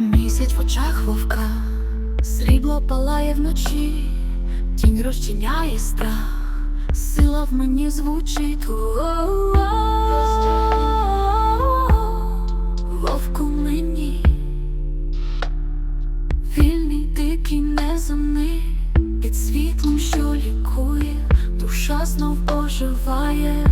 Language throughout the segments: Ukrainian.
Місяць в очах вовка, срібло палає вночі, тінь розчиняє страх, сила в мені звучить. Вовку мені, вільний, дикий, неземний, під світлом, що лікує, душа знов оживає.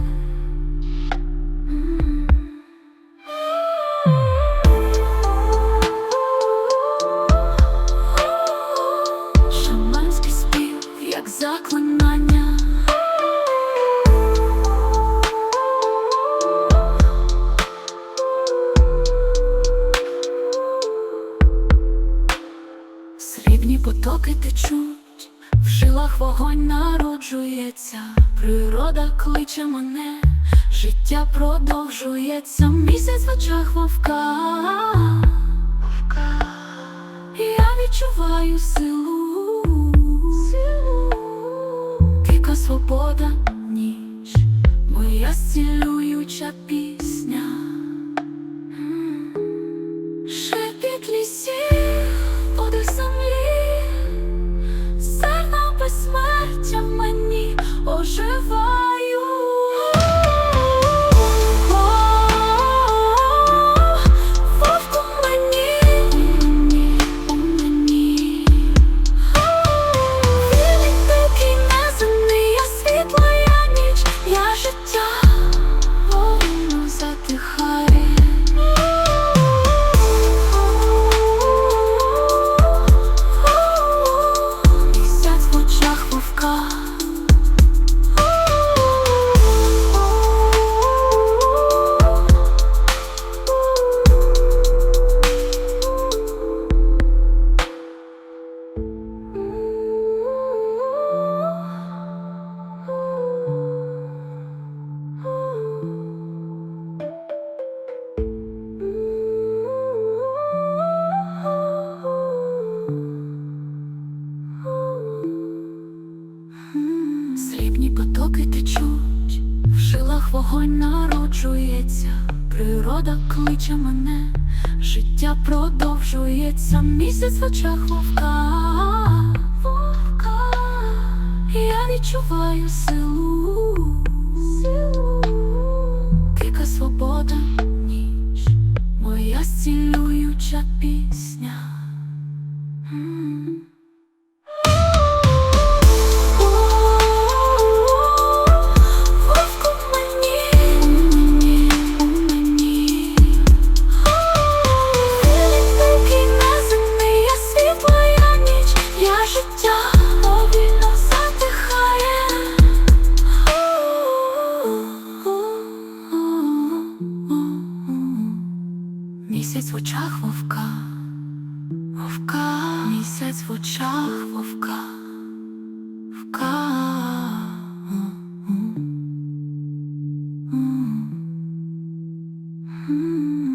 Потоки течуть, в жилах вогонь народжується, природа кличе мене, життя продовжується, місяць в очах вовка. Я відчуваю силу, Кика свобода, ніч, моя зцілююча пісня. Вогонь народжується, природа кличе мене, життя продовжується, місяць в очах вовка, вовка, я відчуваю силу, силу, Кика свобода, ніч, моя зцілююча пісня. Місяць в очах вовка, вовка, місяць в очах вовка, вовка. Mm-hmm.